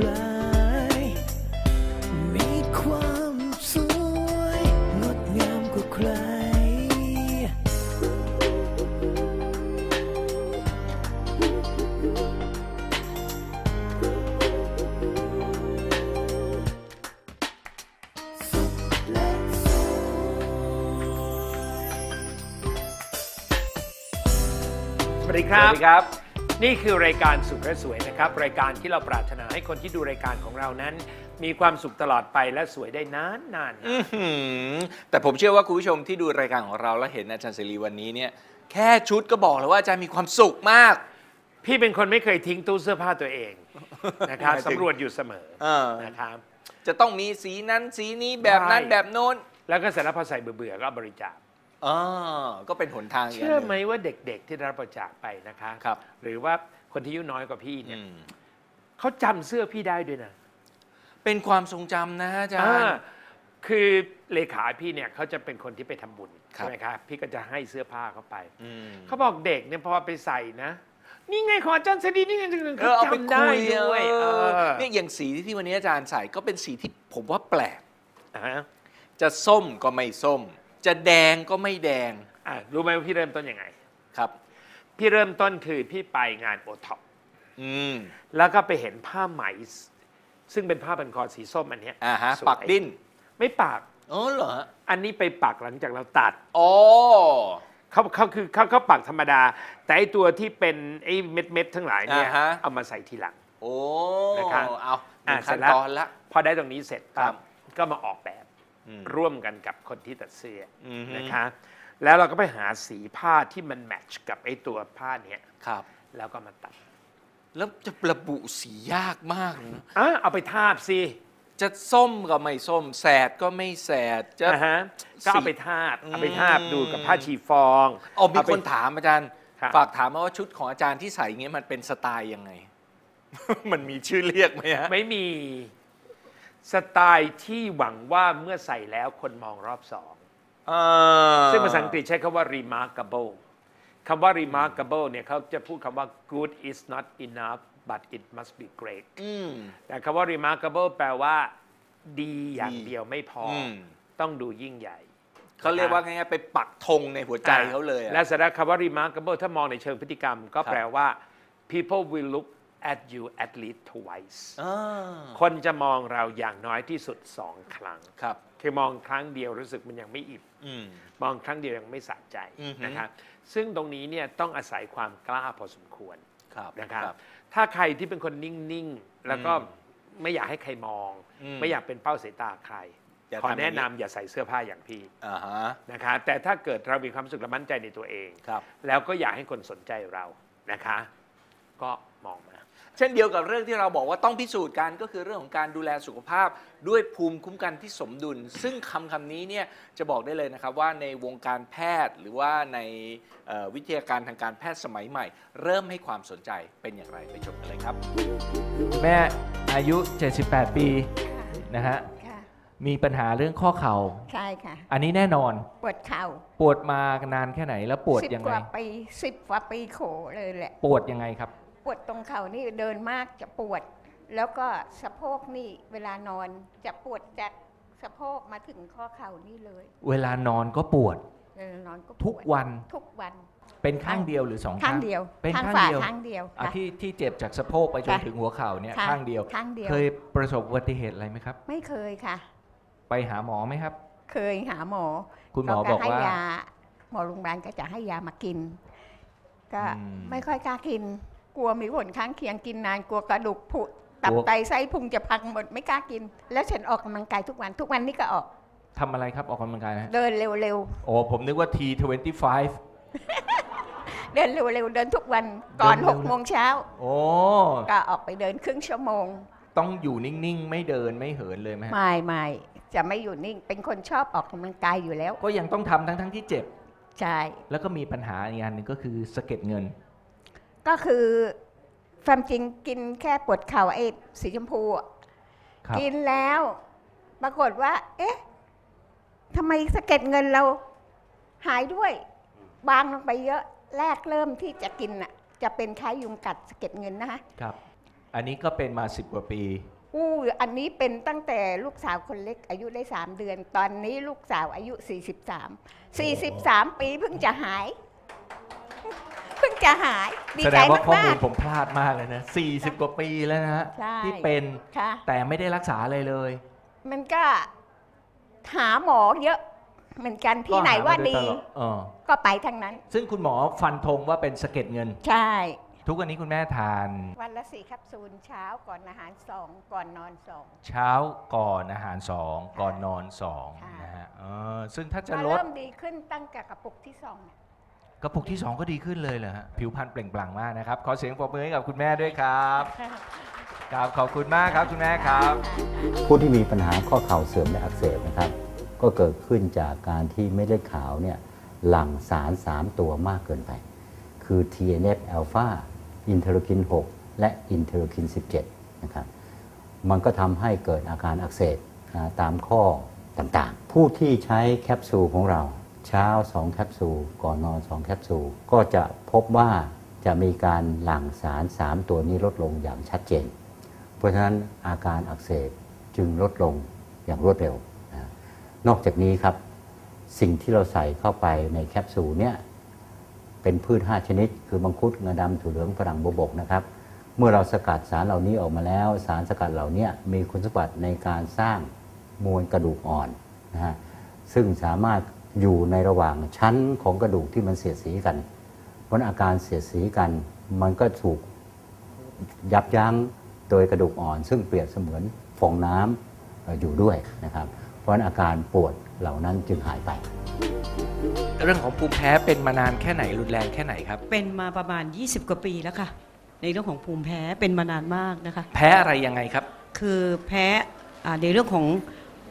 ใครมีความสวยงดงามกว่าใคร สวัสดีครับสวัสดีครับ นี่คือรายการสุขและสวยนะครับ รายการที่เราปรารถนาให้คนที่ดูรายการของเรานั้น มีความสุขตลอดไปและสวยได้นานนานๆอื้อหือแต่ผมเชื่อว่าคุณผู้ชมที่ดูรายการของเราแล้วเห็นอาจารย์เสรีวันนี้เนี่ยแค่ชุดก็บอกแล้วว่าอาจารย์มีความสุขมาก พี่เป็นคนไม่เคยทิ้งตู้เสื้อผ้าตัวเองนะครับหมายถึงสำรวจอยู่เสมอเออ นะครับ จะต้องมีสีนั้นสีนี้แบบนั้นใช่ แบบโน้น แล้วก็เสร็จแล้วพอใส่เบื่อๆก็บริจาค อ๋อก็เป็นหนทางย่างเชื่อนึ่งไหมว่าเด็กๆที่ได้รับบริจาคไปนะคะครับ หรือว่าคนที่อายุน้อยกว่าพี่เนี่อืยมเขาจำเสื้อพี่ได้ด้วยนะเป็นความทรงจำนะอาจารอ่าย์ คือเลขาพี่เนี่ยเขาจะเป็นคนที่ไปทำบุญครับ ใช่ไหมครับพี่ก็จะให้เสื้อผ้าเขาไป อืม เขาบอกเด็กเนี่ยพอไปใส่นะ นี่ไงของอาจารย์เสรีนี่ไงเออเอาไปจำได้คุยด้วยเอเอออเนี่ยอย่างสีที่วันนี้อาจารย์ใส่ก็เป็นสีที่ผมว่าแปลก อ่าฮะจะส้มก็ไม่ส้ม จะแดงก็ไม่แดงอะรู้ไหมว่าพี่เริ่มต้นยังไง ครับ พี่เริ่มต้นคือพี่ไปงานโอท็อปอืมแล้วก็ไปเห็นผ้าไหม ซึ่งเป็นผ้าพันคอสีส้มอันเนี้ยอ่าฮะสวยปักดิ้นไม่ปัก อ๋อเหรอฮะอันนี้ไปปักหลังจากเราตัดอ๋อเขาเขาคือเขาเขาปักธรรมดา แต่ไอตัวที่เป็นไอเม็ดเม็ดๆทั้งหลายเนี่ยอ่าฮะเอามาใส่ทีหลัง โอ้นะครับเอาหนึ่งอะขั้นเสร็จแล้วตอนละพอได้ตรงนี้เสร็จครัปั๊บบก็มาออกแบบอืม ร่วมกันกับคนที่ตัดเสื้อออฮึนะคะ แล้วเราก็ไปหาสีผ้าที่มันแมทช์กับไอ้ตัวผ้าเนี้ยครับ แล้วก็มาตัด แล้วจะระบุสียากมากนะอะเอาไปทาบสิจะส้มก็ไม่ส้มแสดก็ไม่แสดจะนะฮะก็เอาไปทาบเอาไปทาบดูกับผ้าชีฟองอ๋อมีเไปคนถามอาจารย์ครับฝากถามมาว่าชุดของอาจารย์ที่ใส่อย่างเงี้ยมันเป็นสไตล์ยังไง มันมีชื่อเรียกไหมฮะไม่มี สไตล์ที่หวังว่าเมื่อใส่แล้วคนมองรอบสอง อ่าซึ่งภาษาอังกฤษใช้คำว่า remarkable คำว่า remarkable เนี่ยเขาจะพูดคำว่า good is not enough but it must be great อืม แต่คำว่า remarkable แปลว่า ดีอย่างดีเดียวไม่พออม ต้องดูยิ่งใหญ่ เขาเรียกว่าไงๆไปปักธงในหัวใจเขาเลยอะ และสาระคำว่า remarkable ถ้ามองในเชิงพฤติกรรม ก็แปลว่า people will look at you at least twice อ่าคนจะมองเราอย่างน้อยที่สุดสองครั้งครับคือมองครั้งเดียวรู้สึกมันยังไม่อิ่มอืมมองครั้งเดียวยังไม่สะใจอือฮึนะครับซึ่งตรงนี้เนี่ยต้องอาศัยความกล้าพอสมควรครับนะครับครับถ้าใครที่เป็นคนนิ่งๆ แล้วก็ไม่อยากให้ใครมองอืมไม่อยากเป็นเป้าสายตาใครอย่าขอทำอย่างนี้แนะนำอย่าใส่เสื้อผ้าอย่างพี่อ่าฮะนะคะแต่ถ้าเกิดเรามีความรู้สึกและมั่นใจในตัวเองครับแล้วก็อยากให้คนสนใจเรานะคะ ก็มองมา เช่นเดียวกับเรื่องที่เราบอกว่าต้องพิสูจน์กันก็คือเรื่องของการดูแลสุขภาพด้วยภูมิคุ้มกันที่สมดุล ซึ่งคำคำนี้เนี่ยจะบอกได้เลยนะครับว่าในวงการแพทย์หรือว่าในเอ่อวิทยาการทางการแพทย์สมัยใหม่ เริ่มให้ความสนใจเป็นอย่างไรไปชมกันเลยครับ แม่อายุ 78 ปีนะฮะค่ะมีปัญหาเรื่องข้อเข่าใช่ค่ะ อันนี้แน่นอนปวดเข่าปวดมานานแค่ไหนแล้วปวดสิบยังกไงว่าปีสิบกว่าปีโขเลยแหละ ปวดยังไงครับป วดตรงเข่านี่เดินมากจะปวด แล้วก็สะโพกนี่เวลานอนจะปวดจากสะโพกมาถึงข้อเข่านี่เลย เวลานอนก็ปวดเวลานอนก็ปทุกวดวันทุกวัน เป็นข้างเดียวหรือสองข้างเดียวเป็นข้างข้างฝ่าเดียวข้างเดียวอะค่ะที่ที่เจ็บจากสะโพกไปจนค่ะถึงหัวเข่าเนี่ยค่ะข้างเดียวข้างเดียว เคยประสบอุบัติเหตุอะไรไหมครับ ไม่เคยค่ะ ไปหาหมอไหมครับ เคยหาหมอ คุณหมอก็บอกให้ว่ายาหมอโรงพยาบาลก็จะให้ยามากิน ก็อืมไม่ค่อยกล้ากิน กลัวมีผลข้างเคียงกินนานกลัวกระดูกผุตับกลัวไตไส้พุงจะพังหมดไม่กล้ากิน แล้วฉันออกกำลังกายทุกวันทุกวันนี้ก็ออกทำอะไรครับออกกำลังกายนะฮะเดินเร็วโอ้ผมนึกว่า T25 ๆเดินเร็วๆเดินทุกวันก่อนเดินเร็วหกโมงเช้าโอ้ก็ออกไปเดินครึ่งชั่วโมง ต้องอยู่นิ่งๆ ไม่เดินไม่เหินเลยไหมฮะไม่ไม่จะไม่อยู่นิ่งเป็นคนชอบออกกำลังกายอยู่แล้ว ก็ยังต้องทำทั้งทั้งๆที่เจ็บใช่แล้วก็มีปัญหาอีกอันหนึ่งก็คือสะเก็ดเงิน ก็คือความจริงกินแค่ปวดเข่าไอ้สีชมพูอะครับกินแล้ว ปรากฏว่า เอ๊ะทำไมสะเก็ดเงินเราหายด้วย บางลงไปเยอะแรกเริ่มที่จะกินน่ะ จะเป็นคล้ายยุงกัดสะเก็ดเงินนะคะครับ อันนี้ก็เป็นมา10กว่าปี อู้อันนี้เป็นตั้งแต่ลูกสาวคนเล็ก อายุได้ 3 เดือน ตอนนี้ลูกสาวอายุ 43 43 ปีเพิ่งจะหาย เพิ่งจะหายดีแสใจดงว่าข้อมามูก ลผมพลาดมากเลยนะ 40 กว่าปีแล้วนะฮะใช่ ที่เป็นๆค่ะ แต่ไม่ได้รักษาอะไรเลย มันก็หาหมอเยอะ เหมือนกันที่ไหนก็ว่ามาโยดีตลอเออก็ไปทั้งนั้น ซึ่งคุณหมอฟันธงว่าเป็นสะเก็ดเงิน ใช่ ทุกวันนี้คุณแม่ทานวันละสี่แคปซูลเช้าก่อนอาหารสองก่อนนอนสอง เช้าก่อนอาหารสองก่อนนอนสองค่ะ นะฮะเออซึ่งถ้าจะมาลด เริ่มดีขึ้นตั้งแต่กระปุกที่สอง กระปุกที่ 2 ก็ดีขึ้นเลยเหรอฮะผิวพรรณเปล่งปลั่งมากนะครับ ขอเสียงปรบมือให้กับคุณแม่ด้วยครับครับขอบคุณมากครับคุณแม่ครับ ผู้ที่มีปัญหาข้อเข่าเสื่อมและอักเสบนะครับ ก็เกิดขึ้นจากการที่เม็ดเลือดขาวเนี่ยหลั่งสาร 3 ตัวมากเกินไป คือ TNF อ l p h a อินเทอร์คิน 6 และอินเทอร์คิน 17 นะครับ มันก็ทำให้เกิดอาการอักเสบตามข้อต่างๆ ผู้ที่ใช้แคปซูลของเรา เช้า 2 แคปซูล ก่อนนอน 2 แคปซูล ก็จะพบว่าจะมีการหลั่งสาร 3 ตัวนี้ลดลงอย่างชัดเจน เพราะฉะนั้นอาการอักเสบจึงลดลงอย่างรวดเร็ว นอกจากนี้ครับ สิ่งที่เราใส่เข้าไปในแคปซูลเนี่ยเป็นพืช 5 ชนิด คือมังคุดงาดำถั่วเหลืองฝรั่งบวบกนะครับ เมื่อเราสกัดสารเหล่านี้ออกมาแล้ว สารสกัดเหล่านี้มีคุณสมบัติในการสร้างมวลกระดูกอ่อนนะฮะซึ่งสามารถ อยู่ในระหว่างชั้นของกระดูกที่มันเสียดสีกัน เพราะอาการเสียดสีกัน มันก็ถูกยับยั้งโดยกระดูกอ่อน ซึ่งเปรียบเสมือนฟองน้ำเอ่ออยู่ด้วยนะครับ เพราะฉะนั้นอาการปวดเหล่านั้นจึงหายไป เรื่องของภูมิแพ้เป็นมานานแค่ไหนรุนแรงแค่ไหนครับ เป็นมาประมาณ 20 กว่าปีแล้วค่ะ ในเรื่องของภูมิแพ้เป็นมานานมากนะคะ แพ้อะไรยังไงครับ คือแพ้อ่าในเรื่องของ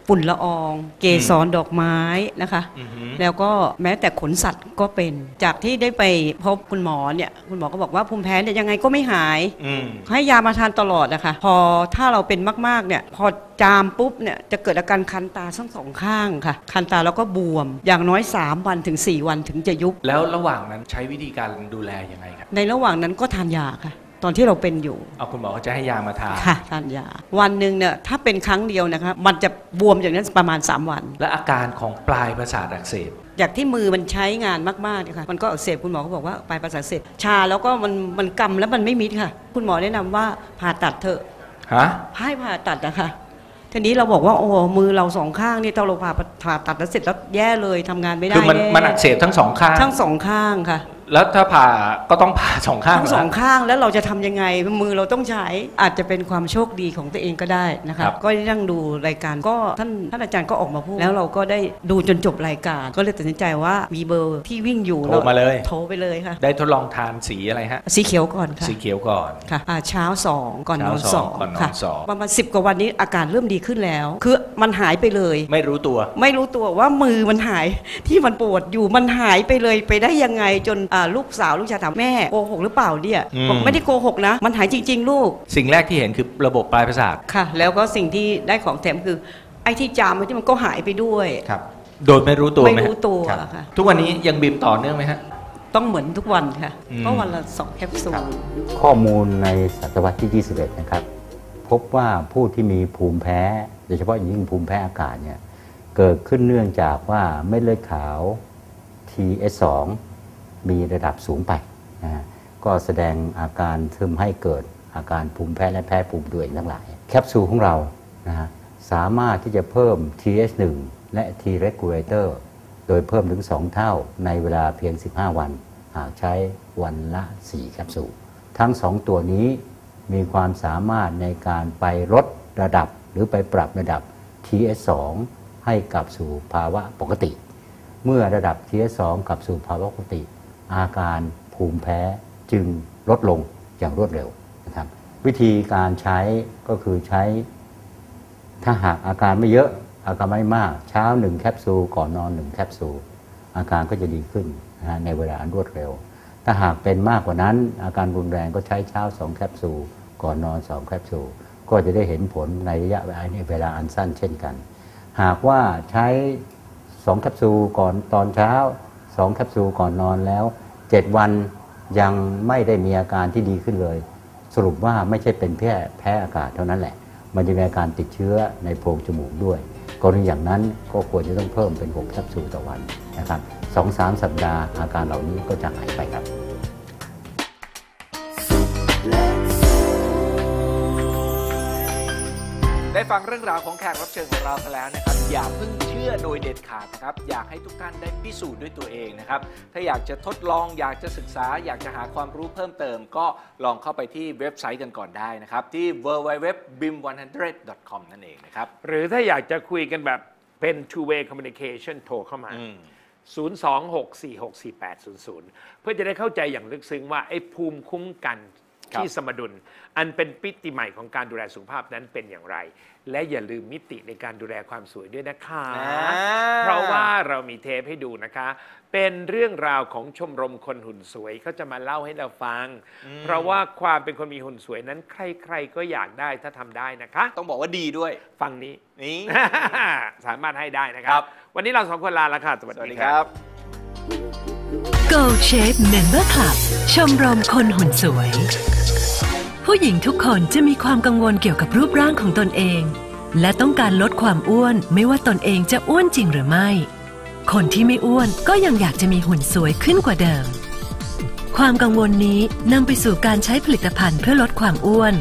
ฝุ่นละออง เกสรดอกไม้นะคะอือฮึแล้วก็แม้แต่ขนสัตว์ก็เป็น จากที่ได้ไปพบคุณหมอเนี่ยคุณหมอก็บอกว่าภูมิแพ้เนี่ยยังไงก็ไม่หายอืมให้ยามาทานตลอดนะคะ พอถ้าเราเป็นมากๆเนี่ยพอจามปุ๊บเนี่ยจะเกิดอาการคันตาทั้งสองข้างค่ะ คันตาแล้วก็บวม อย่างน้อย 3 วันถึง 4 วันถึงจะยุบ แล้วระหว่างนั้นใช้วิธีการดูแลยังไงครับ ในระหว่างนั้นก็ทานยาค่ะ ตอนที่เราเป็นอยู่ เอาคุณหมอเขาจะให้ยามาทานค่ะทานยา วันหนึ่งเนี่ยถ้าเป็นครั้งเดียวนะคะมันจะบวมอย่างนั้นประมาณ 3 วัน และอาการของปลายประสาทอักเสบจากที่มือมันใช้งานมากๆเนี่ยค่ะมันก็อักเสบคุณหมอก็บอกว่าปลายประสาทอักเสบชาแล้วก็มันมันกำแล้วมันไม่มิดค่ะ คุณหมอแนะนำว่าผ่าตัดเถอะฮะให้ผ่าตัดนะคะทีนี้เราบอกว่าโอ้มือเราสองข้างนี่ถ้าเราผ่าผ่าตัดแล้วเสร็จแล้วแย่เลยทำงานไม่ได้คือมันแมันอักเสบทั้งสองข้างทั้งสองข้างค่ะ แล้วถ้าผ่าก็ต้องผ่าสองข้างทั้งสองเหรข้างแล้วเราจะทำยังไงมือเราต้องใช้อาจจะเป็นความโชคดีของตัวเองก็ได้นะคะครับก็ได้นั่งดูรายการก็ท่านท่านอาจารย์ก็ออกมาพูดแล้วเราก็ได้ดูจนจบรายการ ก็เลยตัดสินใจว่ามีเบอร์ที่วิ่งอยู่โทรมาเลยโทรไปเลยค่ะได้ทดลองทานสีอะไรฮะสีเขียวก่อนค่ะสีเขียวก่อนค่ะอ่าเช้าสองก่อนนอนเช้าสสอองงก่อนนอนค่ะสองประมาณสิบกว่าวันนี้อาการเริ่มดีขึ้นแล้ว คือมันหายไปเลย ไม่รู้ตัว ไม่รู้ตัวว่ามือมันหายที่มันปวดอยู่มันหายไปเลยไปได้ยังไงจนอ่าลูกสาวลูกชายถามแม่โกหกหรือเปล่าเนี่ยอืม บอกไม่ได้โกหกนะ มันหายจริง ๆ ลูกสิ่งแรกที่เห็นคือระบบปลายประสาทค่ะ แล้วก็สิ่งที่ได้ของแถมคือ ไอ้ที่จามที่มันก็หายไปด้วย ครับ โดยไม่รู้ตัวไม่ไหมฮะรู้ตัวครับค่ะ ทุกวันนี้ยังบีมต่อเนื่องไหมฮะ ต้องเหมือนทุกวันค่ะอืมเพราะวันละสองแคปซูครัลบข้อมูลในศตวรรษที่ 21 นะครับ พบว่าผู้ที่มีภูมิแพ้ โดยเฉพาะอย่างยิ่งภูมิแพ้อากาศเนี่ยเกิดขึ้นเนื่องจากว่าเม็ดเลือดขาว TS2 มีระดับสูงไปนะก็แสดงอาการทึมให้เกิดอาการภูมิแพ้และแพ้ภูมิตัวเองทั้งหลาย แคปซูลของเรานะฮะสามารถที่จะเพิ่ม TS1 และ T regulator โดยเพิ่มถึง 2 เท่าในเวลาเพียง 15 วัน หากใช้วันละ 4 แคปซูล ทั้ง 2 ตัวนี้มีความสามารถในการไปลดระดับหรือไปปรับระดับ TS2 ให้กลับสู่ภาวะปกติ เมื่อระดับ TS2 กลับสู่ภาวะปกติ อาการภูมิแพ้จึงลดลงอย่างรวดเร็วนะครับวิธีการใช้ก็คือใช้ ถ้าหากอาการไม่เยอะอาการไม่มาก เช้าหนึ่งแคปซูลก่อนนอนหนึ่งแคปซูลอาการก็จะดีขึ้นนะฮะในเวลาอันรวดเร็ว ถ้าหากเป็นมากกว่านั้น อาการรุนแรงก็ใช้เช้าสองแคปซูลก่อนนอนสองแคปซูลก็จะได้เห็นผลในระยะเวลาเวลาอันสั้นเช่นกัน หากว่าใช้สองแคปซูลก่อนตอนเช้า สองแคปซูลก่อนนอนแล้วเจ็ดวันยังไม่ได้มีอาการที่ดีขึ้นเลย สรุปว่าไม่ใช่เป็นแค่แพ้อากาศเท่านั้นแหละ มันจะมีอาการติดเชื้อในโพรงจมูกด้วยกรณีอย่างนั้นก็ควรจะต้องเพิ่มเป็น6แคปซูลต่อวันนะครับสองสามสัปดาห์อาการเหล่านี้ก็จะหายไปครับได้ฟังเรื่องราวของแขกรับเชิญของเรากันแล้วนะครับ อย่าเพิ่งเชื่อโดยเด็ดขาดนะครับ อยากให้ทุกท่านได้พิสูจน์ด้วยตัวเองนะครับ ถ้าอยากจะทดลองอยากจะศึกษา อยากจะหาความรู้เพิ่มเติม ก็ลองเข้าไปที่เว็บไซต์กันก่อนได้นะครับ ที่ www.bim100.com นั่นเองนะครับ หรือถ้าอยากจะคุยกันแบบเป็น two way communication โทรเข้ามา อืม 026464800 เพื่อจะได้เข้าใจอย่างลึกซึ้งว่าไอ้ภูมิคุ้มกันครับ ที่สมดุล อันเป็นปิติใหม่ของการดูแลสุขภาพนั้นเป็นอย่างไร และอย่าลืมมิติในการดูแลความสวยด้วยนะคะอ่าเพราะว่าเรามีเทปให้ดูนะคะ เป็นเรื่องราวของชมรมคนหุ่นสวยเขาจะมาเล่าให้เราฟัง เพราะว่าความเป็นคนมีหุ่นสวยนั้นใคร ๆ ก็อยากได้ถ้าทำได้นะคะ ต้องบอกว่าดีด้วยฟังนี้นี่สามารถให้ได้นะคครัรับบวันนี้เราสองคนลาแล้วค่ะสวัสสวัสดีดีคครัรับบ Gold Shape Member Club ชมรมคนหุ่นสวย ผู้หญิงทุกคนจะมีความกังวลเกี่ยวกับรูปร่างของตนเอง และต้องการลดความอ้วนไม่ว่าตนเองจะอ้วนจริงหรือไม่ คนที่ไม่อ้วนก็ยังอยากจะมีหุ่นสวยขึ้นกว่าเดิม ความกังวลนี้นำไปสู่การใช้ผลิตภัณฑ์เพื่อลดความอ้วน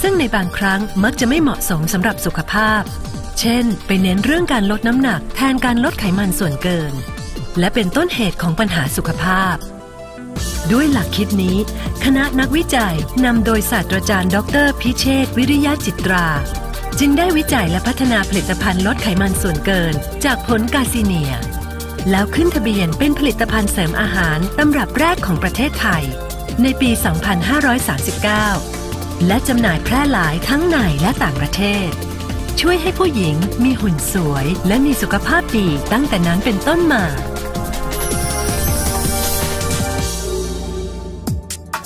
ซึ่งในบางครั้งมักจะไม่เหมาะสมสำหรับสุขภาพ เช่น ไปเน้นเรื่องการลดน้ำหนักแทนการลดไขมันส่วนเกิน และเป็นต้นเหตุของปัญหาสุขภาพ ด้วยหลักคิดนี้ คณะนักวิจัยนำโดยศาสตราจารย์ ดร พิเชษวิริยะจิตรา จึงได้วิจัยและพัฒนาผลิตภัณฑ์ลดไขมันส่วนเกิน จากผลกาซิเนีย แล้วขึ้นทะเบียนเป็นผลิตภัณฑ์เสริมอาหารตำรับแรกของประเทศไทย ในปี 2539 และจำหน่ายแพร่หลายทั้งในและต่างประเทศ ช่วยให้ผู้หญิงมีหุ่นสวย และมีสุขภาพดีตั้งแต่นั้นเป็นต้นมา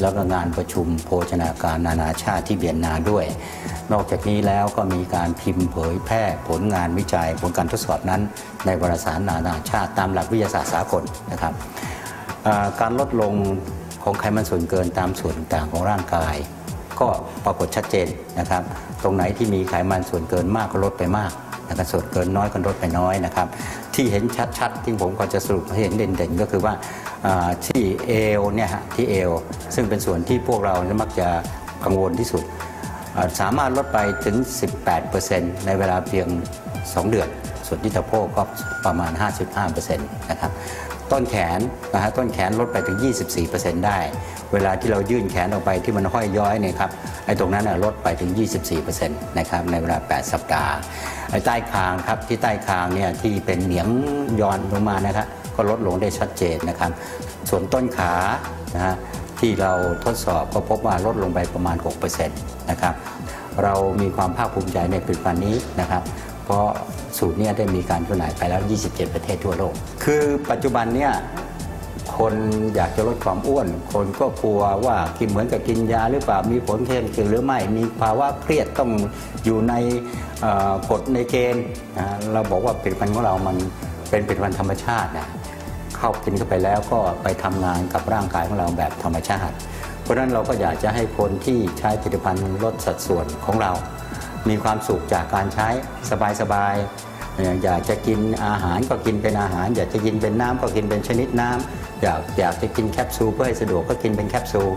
แล้วก็งานประชุมโภชนาการนานาชาติที่เวียนนาด้วย นอกจากนี้แล้วก็มีการพิมพ์เผยแพร่ผลงานวิจัยผลการทดสอบนั้น ในวารสารนานาชาติตามหลักวิทยาศาสตร์สากลนะครับการลดลงของไขมันส่วนเกินตามส่วนต่างของร่างกาย ก็ปรากฏชัดเจนนะครับ ตรงไหนที่มีไขมันส่วนเกินมากก็ลดไปมาก นะครับส่วนเกินน้อยก็ลดไปน้อยนะครับที่เห็นชัดๆ ที่ผมก็จะสรุปให้เห็นเด่นๆ ก็คือว่าที่เอวเนี่ยฮะที่เอวซึ่งเป็นส่วนที่พวกเรามักจะกังวลที่สุด สามารถลดไปถึง 18%ในเวลาเพียง 2 เดือน ส่วนที่สะโพกก็ประมาณ 55%นะครับต้นแขนนะฮะต้นแขนลดไปถึง 24%ได้ เวลาที่เรายื่นแขนออกไปที่มันห้อยย้อยเนี่ยครับไอ้ตรงนั้นน่ลดไปถึง 24%นะครับในเวลา 8 สัปดาห์ ใต้คางครับที่ใต้คางเนี่ยที่เป็นเหนียงย้อนลงมานะครับก็ลดลงได้ชัดเจนนะครับ ส่วนต้นขานะฮะที่เราทดสอบก็พบว่าลดลงไปประมาณ 6%นะครับเรามีความภาคภูมิใจในผลิตภัณฑ์นี้นะครับ เพราะสูตรนี้ได้มีการจำหน่ายไปแล้ว 27 ประเทศทั่วโลก คือปัจจุบันเนี่ย คนอยากจะลดความอ้วน คนก็กลัวว่ากินเหมือนกับกินยาหรือเปล่ามีผลข้างเคียงหรือไม่มีภาวะเครียดต้องอยู่ในกฎในเกณฑ์เราบอกว่าผลิตภัณฑ์ของเรามันเป็นผลิตภัณฑ์ธรรมชาตินะเข้ากินเข้าไปแล้วก็ไปทำงานกับร่างกายของเราแบบธรรมชาติ เพราะฉะนั้นเราก็อยากจะให้คนที่ใช้ผลิตภัณฑ์ลดสัดส่วนของเรา มีความสุขจากการใช้สบายๆ อ่ออยากจะกินอาหารก็กินเป็นอาหาร อยากจะกินเป็นน้ำก็กินเป็นชนิดน้ำอยากอยากจะกินแคปซูลเพื่อให้สะดวกก็กินเป็นแคปซูล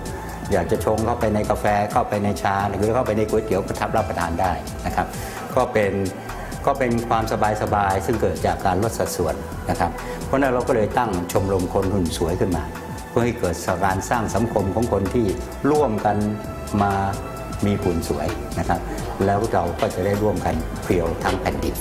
อยากจะชงเข้าไปในกาแฟเข้าไปในชาหรือเข้าไปในก๋วยเตี๋ยวประทับรับประทานได้นะครับ ก็เป็นก็เป็นความสบายๆซึ่งเกิดจากการลดสัดส่วนนะครับ เพราะฉะนั้นเราก็เลยตั้งชมรมคนหุ่นสวยขึ้นมา เพื่อให้เกิดการสร้างสังคมของคนที่ร่วมกันมามีหุ่นสวยนะครับ แล้วเราก็จะได้ร่วมกันเพียวทั้งแผ่นดิน